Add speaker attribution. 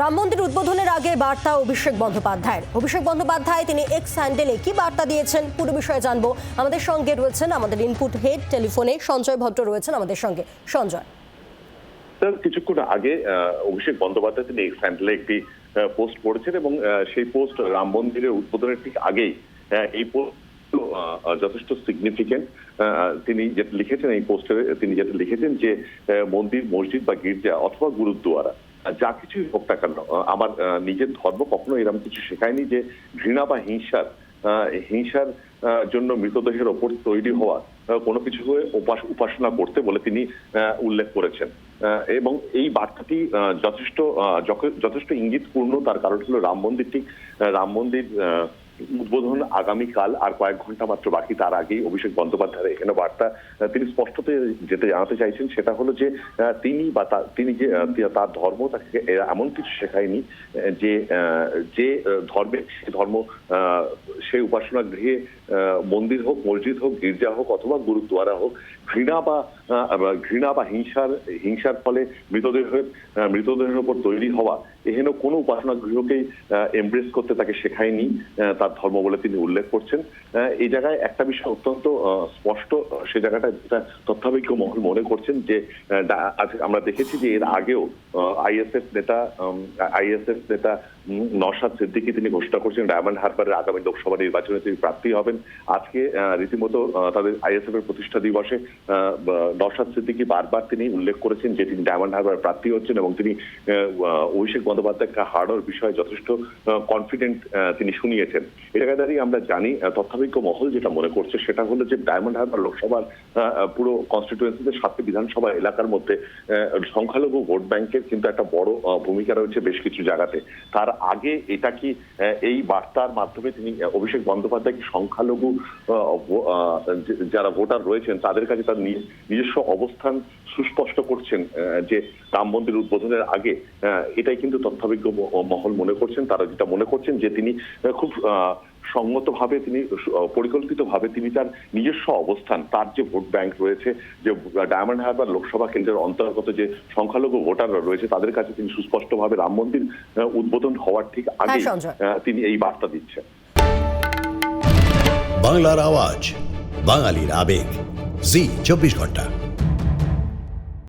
Speaker 1: রাম মন্দির উদ্বোধনের আগে বার্তা অভিষেক বন্দ্যোপাধ্যায়ের। অভিষেক বন্দ্যোপাধ্যায়, তিনি এক্স হ্যান্ডেলে কি বার্তা দিয়েছেন, পুরো বিষয়ে জানব। আমাদের সঙ্গে রয়েছেন আমাদের ইনপুট হেড টেলিফোনে সঞ্জয় ভট্ট রয়েছেন আমাদের সঙ্গে। সঞ্জয়।
Speaker 2: স্যার কিছুক্ষণ আগে অভিষেক বন্দ্যোপাধ্যায় তিনি এক্স হ্যান্ডেলে একটি পোস্ট করেছেন এবং সেই পোস্ট রাম মন্দিরের উদ্বোধনের ঠিক আগেই এই পোস্ট যথেষ্ট সিগনিফিকেন্ট তিনি যেটা লিখেছেন, এই পোস্টে তিনি যেটা লিখেছেন যে মন্দির, মসজিদ বা গির্জা অথবা গুরুদ্বারা যা কিছুই হোক না কেন আমার নিজের ধর্ম কখনো এরকম কিছু শেখায়নি যে ঘৃণা বা হিংসার হিংসার জন্য মৃতদেহের ওপর তৈরি হওয়া কোনো কিছু হয়ে উপাস- উপাসনা করতে বলে তিনি উল্লেখ করেছেন। এবং এই বার্তাটি যথেষ্ট যথেষ্ট ইঙ্গিতপূর্ণ। তার কারণ হলো রাম মন্দির ঠিক রাম মন্দির উদ্বোধন আগামীকাল আর কয়েক ঘণ্টা মাত্র বাকি, তার আগেই অভিষেক বন্দ্যোপাধ্যায়ের এখানে বার্তা তিনি স্পষ্টত যেটা জানাতে চাইছেন, সেটা হলো যে তিনি বা তিনি যে তার ধর্ম তাকে এমন কিছু শেখায়নি যে যে ধর্মে সে ধর্ম সেই উপাসনা গৃহে মন্দির হোক, মসজিদ হোক, গির্জা হোক অথবা গুরুদ্বারা হোক, ঘৃণা বা ঘৃণা বা হিংসার হিংসার ফলে মৃতদেহের মৃতদেহের উপর তৈরি হওয়া এহেন কোনো উপাসনা গৃহকেই এমব্রেস করতে তাকে শেখায়নি তার ধর্ম বলে তিনি উল্লেখ করছেন। এই জায়গায় একটা বিষয় অত্যন্ত স্পষ্ট, সে জায়গাটা যেটা তথ্যাবৈজ্ঞ মহল মনে করছেন যে আমরা দেখেছি যে এর আগেও আইএসএফ নেতা আইএসএফ নেতা নওশাদ সিদ্দিকী তিনি ঘোষণা করছেন ডায়মন্ড হারবারের আগামী লোকসভা নির্বাচনে তিনি প্রার্থী হবেন। আজকে রীতিমতো তাদের আইএসএফ এর প্রতিষ্ঠা দিবসে নওশাদ সিদ্দিকী বারবার তিনি উল্লেখ করেছেন যে তিনি ডায়মন্ড হারবার প্রার্থী হচ্ছেন এবং তিনি অভিষেক বন্দ্যোপাধ্যায়কে হারানোর বিষয়ে যথেষ্ট কনফিডেন্ট তিনি শুনিয়েছেন। এ জায়গায় দাঁড়িয়ে আমরা জানি আহ, তথ্যাবৈজ্ঞ মহল যেটা মনে করছে সেটা হলো যে ডায়মন্ড হারবার লোকসভার পুরো কনস্টিটুয়েন্সিতে সাতটি বিধানসভা এলাকার মধ্যে সংখ্যালঘু ভোট ব্যাংকের কিন্তু একটা বড় ভূমিকা রয়েছে বেশ কিছু জায়গাতে। তার আগে এটা কি এই বার্তার মাধ্যমে তিনি অভিষেক বন্দ্যোপাধ্যায় কি সংখ্যালঘু যারা ভোটার রয়েছেন তাদের কাছে তার নিজ- নিজস্ব অবস্থান সুস্পষ্ট করছেন যে রাম মন্দির উদ্বোধনের আগে এটাই কিন্তু তথ্যবিজ্ঞ ম- মহল মনে করছেন তারা যেটা মনে করছেন যে তিনি খুব আহ, সঙ্গতভাবে তিনি পরিকল্পিতভাবে তিনি তার নিজস্ব অবস্থান তার যে ভোট ব্যাংক রয়েছে যে ডায়মন্ড হারবার লোকসভা কেন্দ্রের অন্তর্গত যে সংখ্যালঘু ভোটাররা রয়েছে তাদের কাছে তিনি সুস্পষ্টভাবে রাম মন্দির উদ্বোধন হওয়ার ঠিক আগে
Speaker 1: হ্যাঁ,
Speaker 2: তিনি এই বার্তা দিচ্ছেন।
Speaker 3: বাংলার আওয়াজ বাঙালির আবেগ জি চব্বিশ ঘণ্টা।